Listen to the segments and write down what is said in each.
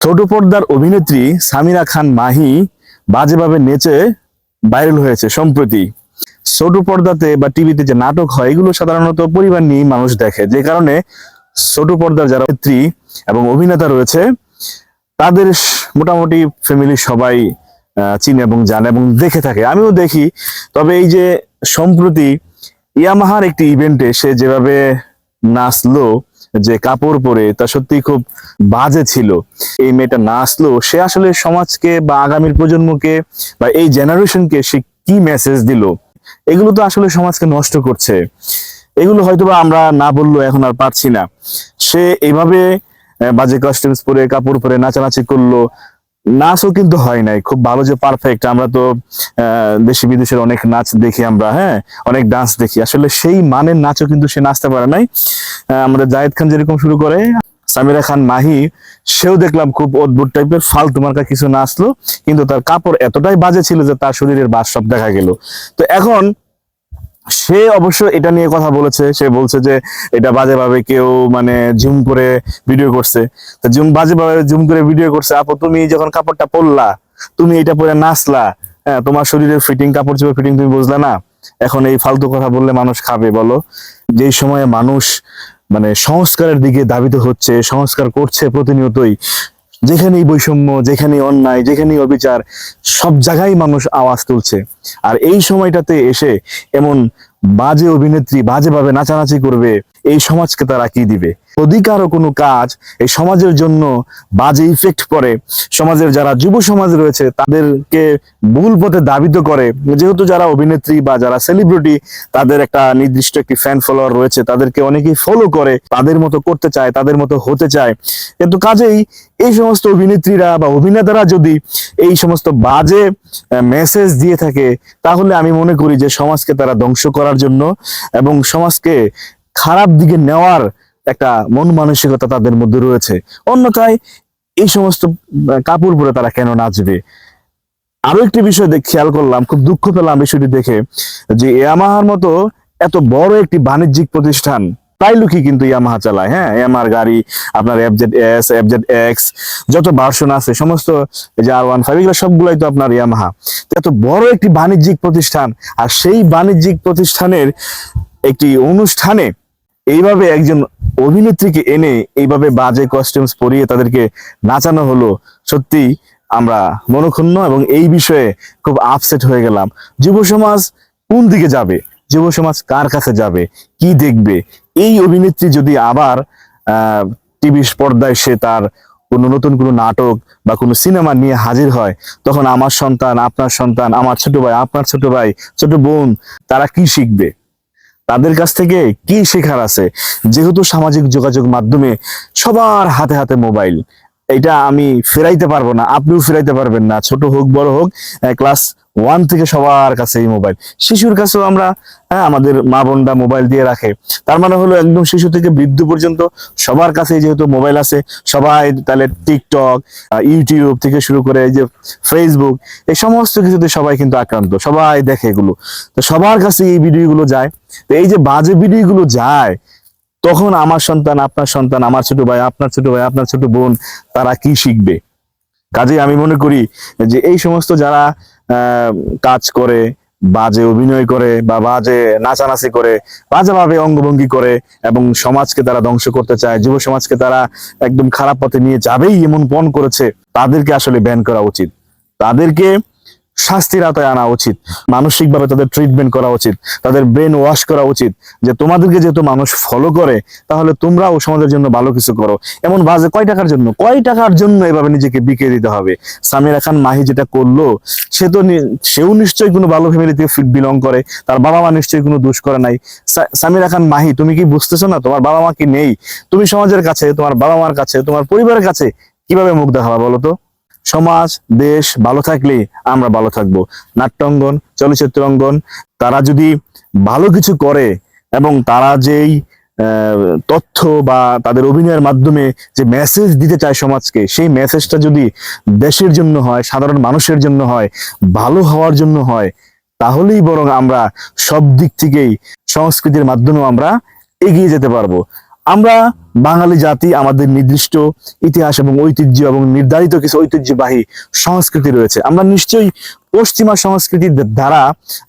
ছোট পর্দার অভিনেত্রী সামিরা খান মাহি বাজেভাবে নেচে ভাইরাল হয়েছে সম্প্রতি। ছোট পর্দাতে বা টিভিতে যে নাটক হয়, এগুলো সাধারণত পরিবার নিয়ে মানুষ দেখে। যে কারণে ছোট পর্দার যারা অভিনেত্রী এবং অভিনেতা রয়েছে, তাদের মোটামুটি ফ্যামিলি সবাই চিনে এবং জানে এবং দেখে থাকে। আমিও দেখি। তবে এই যে সম্প্রতি ইয়ামাহার একটি ইভেন্টে সে যেভাবে নাচলো যে কাপড় পরে তা সত্যি খুব বাজে ছিল। এই মেয়েটা না আসলো সে আসলে সমাজকে বা আগামীর প্রজন্মকে বা এই জেনারেশনকে সে কি মেসেজ দিল? এগুলো তো আসলে সমাজকে নষ্ট করছে। এগুলো হয়তোবা আমরা না বললেও এখন আর পারছি না। সে এইভাবে বাজে কস্টিউমস পরে, কাপড় পরে, নাচানাচি করল নাচও কিন্তু হয় নাই। খুব ভালো যে পারফেক্ট আমরা তো দেশি বিদেশের অনেক নাচ দেখি আমরা হ্যাঁ? অনেক ডান্স দেখি। আসলে সেই মানের নাচও কিন্তু সে নাচতে পারে নাই। আমাদের জায়েদ খান যেরকম শুরু করে, সামিরা খান, মাহি, সেও দেখলাম খুব অদ্ভুত টাইপের ফালতু মার্কা কিছু নাচলো, কিন্তু তার কাপড় এতটাই বাজে ছিল যে তার শরীরের বাস সব দেখা গেল। তো এখন সে অবশ্য এটা নিয়ে কথা বলেছে। সে বলছে যে এটা বাজেভাবে কেউ মানে জুম করে ভিডিও করছে। জুম বাজেভাবে জুম করে ভিডিও করছে। আপু, তুমি যখন কাপড়টা পরলা, তুমি এটা পরে নাচলা হ্যাঁ তোমার শরীরের ফিটিং কাপড় চোপড় ফিটিং তুমি বুঝলা না? এখন এই ফালতু কথা বললে মানুষ খাবে, বলো। যেই সময়ে মানুষ মানে সংস্কারের দিকে দাবিত হচ্ছে, সংস্কার করছে প্রতিনিয়তই যেখানেই বৈষম্য, যেখানেই অন্যায়, যেখানেই অবিচার, সব জায়গায় মানুষ আওয়াজ তুলছে। আর এই সময়টাতে এসে এমন বাজে অভিনেত্রী বাজেভাবে নাচানাচি করবে এই সমাজকে তারা কি দিবে? কারও কোনো কাজ এই সমাজের জন্য বাজে ইফেক্ট পড়ে সমাজের যারা যুব সমাজ রয়েছে, তাদেরকে ভুল পথে দাবিত করে। যেহেতু যারা অভিনেত্রী বা যারা সেলিব্রিটি তাদের একটা নির্দিষ্ট একটি ফ্যান ফলোয়ার রয়েছে, তাদেরকে অনেকেই ফলো করে, তাদের মতো করতে চায়, তাদের মতো হতে চায়। কিন্তু কাজেই এই সমস্ত অভিনেত্রীরা বা অভিনেতারা যদি এই সমস্ত বাজে মেসেজ দিয়ে থাকে, তাহলে আমি মনে করি যে সমাজকে তারা ধ্বংস করার জন্য এবং সমাজকে খারাপ দিকে নেওয়ার একটা মন মানসিকতা তাদের মধ্যে রয়েছে। অন্যথায় এই সমস্ত কাপড় পরে তারা কেন নাচবে? আরও একটি বিষয় দেখ- খেয়াল করলাম, খুব দুঃখ পেলাম বিষয়টি দেখে, যে ইয়ামাহার মতো এত বড় একটি বাণিজ্যিক প্রতিষ্ঠান প্রায় লোকই কিন্তু ইয়ামাহা চালায় হ্যাঁ? ইয়ামার গাড়ি, আপনার এফজেড এস এফজেড এক্স যত ভার্সন আছে, সমস্ত যে আর ওয়ান ফাইভ এগুলো সবগুলাই তো আপনার ইয়ামাহা। এত বড় একটি বাণিজ্যিক প্রতিষ্ঠান, আর সেই বাণিজ্যিক প্রতিষ্ঠানের একটি অনুষ্ঠানে এইভাবে একজন অভিনেত্রীকে এনে এইভাবে বাজে কস্টিউমস পরিয়ে তাদেরকে নাচানো হলো সত্যি আমরা মনক্ষুণ্ণ এবং এই বিষয়ে খুব আপসেট হয়ে গেলাম। যুব সমাজ কোন দিকে যাবে? যুব সমাজ কার কাছে যাবে? কি দেখবে? এই অভিনেত্রী যদি আবার টিভি পর্দায় সে তার কোনো নতুন কোনো নাটক বা কোনো সিনেমা নিয়ে হাজির হয়, তখন আমার সন্তান, আপনার সন্তান, আমার ছোট ভাই, আপনার ছোট ভাই, ছোট বোন, তারা কি শিখবে? তাদের কাছ থেকে কি শেখার আছে? যেহেতু সামাজিক যোগাযোগ মাধ্যমে সবার হাতে হাতে মোবাইল, এটা আমি ফেরাইতে পারব না, আপনিও ফেরাইতে পারবেন না, ছোট হোক, বড় হোক ক্লাস ওয়ান থেকে সবার কাছে এই মোবাইল শিশুর কাছেও আমরা হ্যাঁ আমাদের মা বোনরা মোবাইল দিয়ে রাখে। তার মানে হলো একদম শিশু থেকে বৃদ্ধ পর্যন্ত সবার কাছে যেহেতু মোবাইল আছে, সবাই তাহলে টিকটক ইউটিউব থেকে শুরু করে এই যে ফেসবুক এই সমস্ত কিছুতে সবাই কিন্তু আক্রান্ত, সবাই দেখে এগুলো। তো সবার কাছে এই ভিডিওগুলো যায়। তো এই যে বাজে ভিডিওগুলো যায়, তখন আমার সন্তান, আপনার সন্তান, আমার ছোট ভাই, আপনার ছোট ভাই, আপনার ছোট বোন, তারা কি শিখবে? কাজে আমি মনে করি যে এই সমস্ত যারা কাজ করে, বাজে অভিনয় করে বা বাজে নাচানাচি করে, বাজেভাবে অঙ্গভঙ্গি করে এবং সমাজকে তারা ধ্বংস করতে চায়, যুব সমাজকে তারা একদম খারাপ পথে নিয়ে যাবেই এমন পণ করেছে, তাদেরকে আসলে ব্যান করা উচিত। তাদেরকে শাস্তির আওতায় আনা উচিত। মানসিকভাবে তাদের ট্রিটমেন্ট করা উচিত। তাদের ব্রেন ওয়াশ করা উচিত। যে তোমাদেরকে যেহেতু মানুষ ফলো করে, তাহলে তোমরাও সমাজের জন্য ভালো কিছু করো। এমন বাজে কয় টাকার জন্য? কয় টাকার জন্য এভাবে নিজেকে বিকে দিতে হবে? সামিরা খান মাহি যেটা করল, সে তো সেও নিশ্চয়ই কোনো ভালো ফ্যামিলি থেকে ফিট বিলং করে, তার বাবা মা নিশ্চয়ই কোনো দোষ করে নাই। সামিরা খান মাহি, তুমি কি বুঝতেছো না? তোমার বাবা মা কি নেই? তুমি সমাজের কাছে, তোমার বাবা মার কাছে, তোমার পরিবারের কাছে কীভাবে মুখ দেখাবা বলো তো? সমাজ, দেশ ভালো থাকলে আমরা ভালো থাকব। নাট্যাঙ্গন চলচ্চিত্র অঙ্গন তারা যদি ভালো কিছু করে এবং তারা যেই তথ্য বা তাদের অভিনয়ের মাধ্যমে যে মেসেজ দিতে চায় সমাজকে, সেই মেসেজটা যদি দেশের জন্য হয়, সাধারণ মানুষের জন্য হয়, ভালো হওয়ার জন্য হয়, তাহলেই বরং আমরা সব দিক থেকেই সংস্কৃতির মাধ্যমেও আমরা এগিয়ে যেতে পারব। আমরা বাঙালি জাতি, আমাদের নির্দিষ্ট ইতিহাস এবং ঐতিহ্য এবং নির্ধারিত কিছু ঐতিহ্যবাহী সংস্কৃতি রয়েছে। আমরা নিশ্চয়ই পশ্চিমা সংস্কৃতির দ্বারা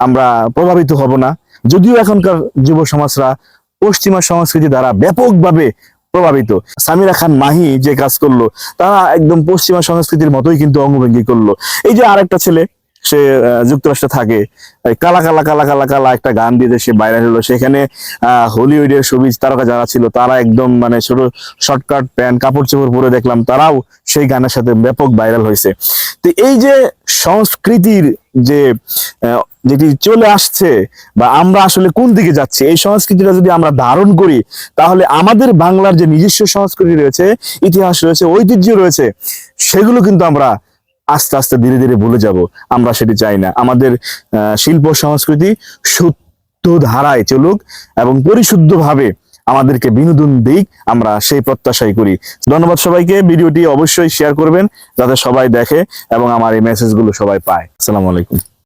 আমরা প্রভাবিত হব না। যদিও এখনকার যুব সমাজরা পশ্চিমা সংস্কৃতি দ্বারা ব্যাপকভাবে প্রভাবিত। সামিরা খান মাহি যে কাজ করল, তারা একদম পশ্চিমা সংস্কৃতির মতোই কিন্তু অঙ্গভঙ্গি করল। এই যে আরেকটা ছেলে সে যুক্তরাষ্ট্রে থাকে। কালা কালা কালা কালা কালা একটা গান দিয়ে সে ভাইরাল হলো। সেখানে হলিউডের ছবি তারকা যারা ছিল, তারা একদম মানে ছোট শর্টকাট প্যান্ট, কাপড় চোপড় পরে দেখলাম, তারাও সেই গানের সাথে ব্যাপক ভাইরাল হয়েছে। তো এই যে সংস্কৃতির যে যেটি চলে আসছে বা আমরা আসলে কোন দিকে যাচ্ছি, এই সংস্কৃতিটা যদি আমরা ধারণ করি, তাহলে আমাদের বাংলার যে নিজস্ব সংস্কৃতি রয়েছে, ইতিহাস রয়েছে, ঐতিহ্য রয়েছে, সেগুলো কিন্তু আমরা আস্তে আস্তে ধীরে ধীরে ভুলে যাব, আমরা সেটি চাই না। আমাদের শিল্প সংস্কৃতি শুদ্ধ ধারায় চলুক এবং পরিশুদ্ধভাবে আমাদেরকে বিনোদন দিক, আমরা সেই প্রত্যাশাই করি। ধন্যবাদ সবাইকে, ভিডিওটি অবশ্যই শেয়ার করবেন, যাতে সবাই দেখে এবং আমার এই মেসেজগুলো সবাই পায়। আসসালামু আলাইকুম।